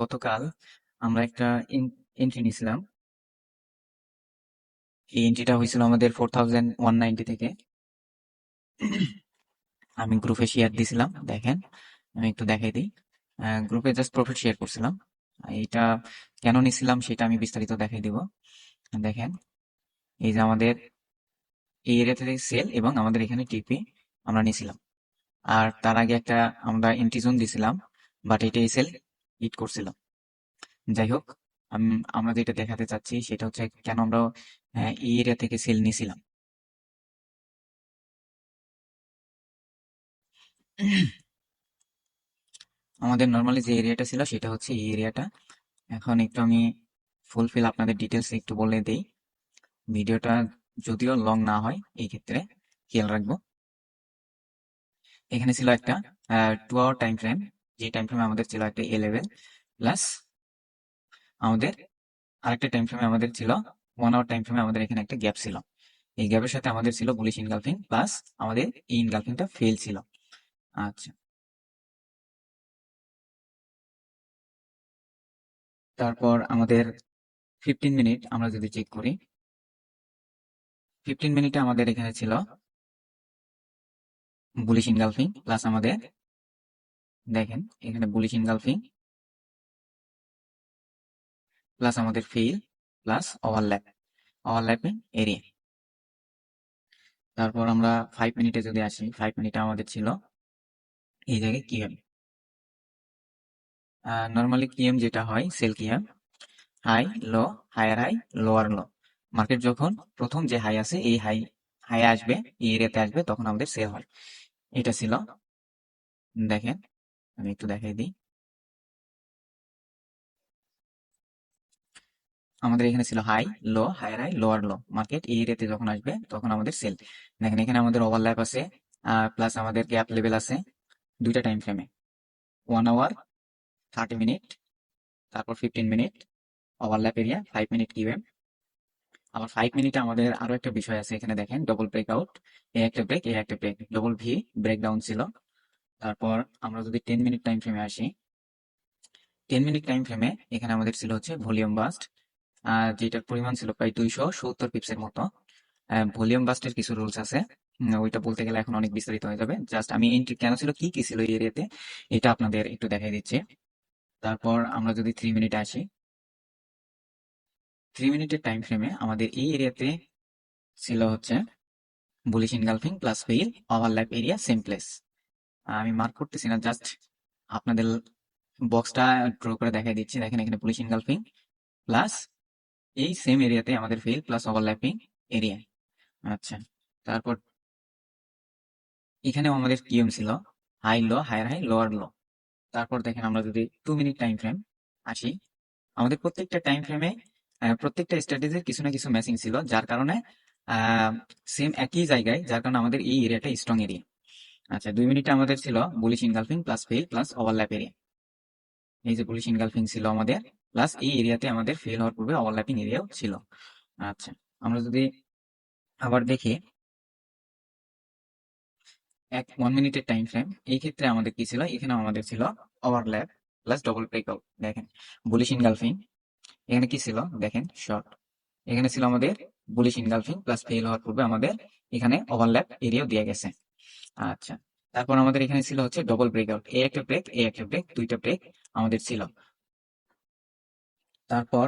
গতকাল আমরা একটা এন্ট্রি নিয়েছিলাম। এই এন্ট্রিটা হয়েছিল আমাদের ফোর থাউজেন্ড ওয়ান নাইনটি থেকে। আমি গ্রুপে শেয়ার দিছিলাম দেখেন, আমি একটু দেখাই দিই। গ্রুপে জাস্ট প্রফিট শেয়ার করছিলাম। এটা কেন নিছিলাম সেটা আমি বিস্তারিত দেখাই দিব। দেখেন, এই যে আমাদের এই এরিয়া থেকে সেল এবং আমাদের এখানে টিপি আমরা নিছিলাম আর তার আগে একটা আমরা এন্ট্রি জোন দিছিলাম বাট এটা এই সেল হিট করছিল যাই হোক, আম- আমরা যেটা দেখাতে চাচ্ছি সেটা হচ্ছে কেন আমরা এই এরিয়া থেকে সেল নিছিলাম আমাদের নর্মালি যে এরিয়াটা ছিল সেটা হচ্ছে এই এরিয়াটা এখন একটু আমি ফুলফিল আপনাদের ডিটেলস একটু বলে দেই। ভিডিওটা যদিও লং না হয়, এই ক্ষেত্রে খেয়াল রাখব। এখানে ছিল একটা টু আওয়ার টাইম ফ্রেম যে টাইম ফ্রেমে আমাদের ছিল একটা এ প্লাস আমাদের আরেকটা টাইম ফ্রেমে আমাদের ছিল ওয়ান আওয়ার টাইম ফ্রেমে আমাদের এখানে একটা গ্যাপ ছিল। এই গ্যাপের সাথে আমাদের ছিল বুলিশ ইনগালফিং প্লাস আমাদের এই ইনগালফিংটা ফেল ছিল। আচ্ছা। তারপর আমাদের ফিফটিন মিনিট আমরা যদি চেক করি। ফিফটিন মিনিটে আমাদের এখানে ছিল বুলিশ ইনগালফিং প্লাস আমাদের দেখেন, এখানে বুলিশ ইনগালফিং প্লাস আমাদের fail plus overlap overlapping area তারপর আমরা ফাইভ মিনিটে যদি আসি ফাইভ মিনিটে আমাদের ছিল, এই জায়গায় কিএম নর্মালি কিএম যেটা হয় সেল কিএম high low higher high lower low market যখন প্রথম যে হাই আছে, এই হাই হাই আসবে, এই এরিয়াতে আসবে, তখন আমাদের সেল হয়। এটা ছিল, দেখেন আমি একটু দেখাই দিই। আমাদের এখানে ছিল high low higher high lower low market এই এরিয়াতে যখন আসবে, তখন আমাদের সেল দেখেন, এখানে আমাদের ওভারল্যাপ আছে প্লাস আমাদের গ্যাপ লেভেল আছে দুইটা টাইম ফ্রেমে ওয়ান আওয়ার থার্টি মিনিট তারপর fifteen minute overlap area five minute QM আবার ফাইভ মিনিটে আমাদের আরও একটা বিষয় আছে, এখানে দেখেন ডবল ব্রেক আউট এ একটা ব্রেক এ একটা break double V break down ছিল। তারপর আমরা যদি টেন মিনিট টাইম ফ্রেমে আসি টেন মিনিট টাইম ফ্রেমে এখানে আমাদের ছিল হচ্ছে ভলিউম বাস্ট যেটার পরিমাণ ছিল প্রায় দুইশো সত্তর পিপসের মতো। ভলিউম বাস্টের কিছু রুলস আছে। ওইটা বলতে গেলে এখন অনেক বিস্তারিত হয়ে যাবে। জাস্ট আমি এন্ট্রি কেন ছিল, কি কি ছিল এই এরিয়াতে এটা আপনাদের একটু দেখাই দিচ্ছি। তারপর আমরা যদি থ্রি মিনিটে আসি থ্রি মিনিটের টাইম ফ্রেমে আমাদের এই এরিয়াতে ছিল হচ্ছে bullish engulfing plus fail overlap area same place আমি মার্ক করতেছি না জাস্ট আপনাদের বক্সটা ড্র করে দেখাই দিচ্ছি। দেখেন, এখানে বুলিশ ইনগালফিং প্লাস এই সেম এরিয়াতে আমাদের ফেইল প্লাস ওভারল্যাপিং এরিয়া আচ্ছা তারপর এখানেও আমাদের কিএম ছিল high low higher high lower low তারপর দেখেন, আমরা যদি টু মিনিট টাইম ফ্রেম আসি, আমাদের প্রত্যেকটা টাইম ফ্রেমে প্রত্যেকটা স্ট্র্যাটেজির কিছু না কিছু ম্যাচিং ছিল, যার কারণে সেম একই জায়গায়, যার কারণে আমাদের এই এরিয়াটা স্ট্রং এরিয়া আচ্ছা দুই মিনিটে আমাদের ছিল bullish engulfing plus fail plus overlap area এই যে বুলিশ ইনগালফিং ছিল আমাদের প্লাস এই এরিয়াতে আমাদের ফেল হওয়ার পূর্বে ওভারল্যাপিং এরিয়াও ছিল। আচ্ছা আমরা যদি আবার দেখি, এক ওয়ান মিনিটের টাইম ফ্রেম এই ক্ষেত্রে আমাদের কি ছিল? এখানে আমাদের ছিল ওভারল্যাপ প্লাস ডবল ব্রেকআউট দেখেন বুলিশ ইনগালফিং এখানে কি ছিল? দেখেন শর্ট এখানে ছিল আমাদের বুলিশ ইনগালফিং প্লাস ফেল হওয়ার পূর্বে আমাদের এখানে ওভারল্যাপ এরিয়াও দিয়ে গেছে। আচ্ছা। তারপর আমাদের এখানে ছিল হচ্ছে ডবল ব্রেকআউট এ একটা ব্রেক এ একটা ব্রেক দুইটা ব্রেক আমাদের ছিল। তারপর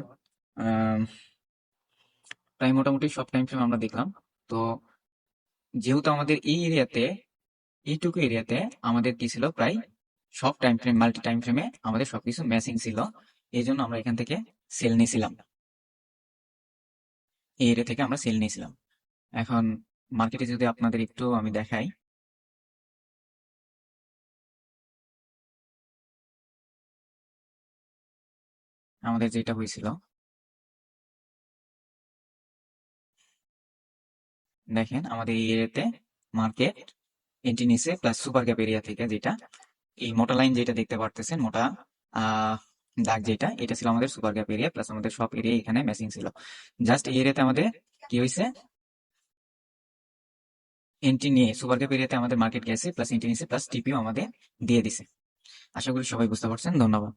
প্রায় মোটামুটি সব টাইম ফ্রেম আমরা দেখলাম। তো যেহেতু আমাদের এই এরিয়াতে এইটুকু এরিয়াতে আমাদের কি ছিল? প্রায় সব টাইম ফ্রেম মাল্টি টাইম ফ্রেমে আমাদের সবকিছু ম্যাচিং ছিল। এই জন্য আমরা এখান থেকে সেল নিয়েছিলাম। এই এরিয়া থেকে আমরা সেল নিয়েছিলাম। এখন মার্কেটে যদি আপনাদের একটু আমি দেখাই। আমাদের যেটা হয়েছিল। দেখেন আমাদের এই এরিয়াতে মার্কেট এন্ট্রি নিছে প্লাস সুপার ক্যাপ এরিয়া থেকে যেটা, এই মোটা লাইন যেটা দেখতে পারতেছেন, মোটা দাগ যেটা, এটা ছিল আমাদের সুপার ক্যাপ এরিয়া প্লাস আমাদের সব এরিয়া এখানে ম্যাচিং ছিল। জাস্ট এই এরিয়াতে আমাদের কি হয়েছে? এন্ট্রি নিয়ে সুপার ক্যাপ এরিয়াতে আমাদের মার্কেট গেছে প্লাস এন্ট্রি নিছে প্লাস টিপিও আমাদের দিয়ে দিছে। আশা করি সবাই বুঝতে পারছেন, ধন্যবাদ।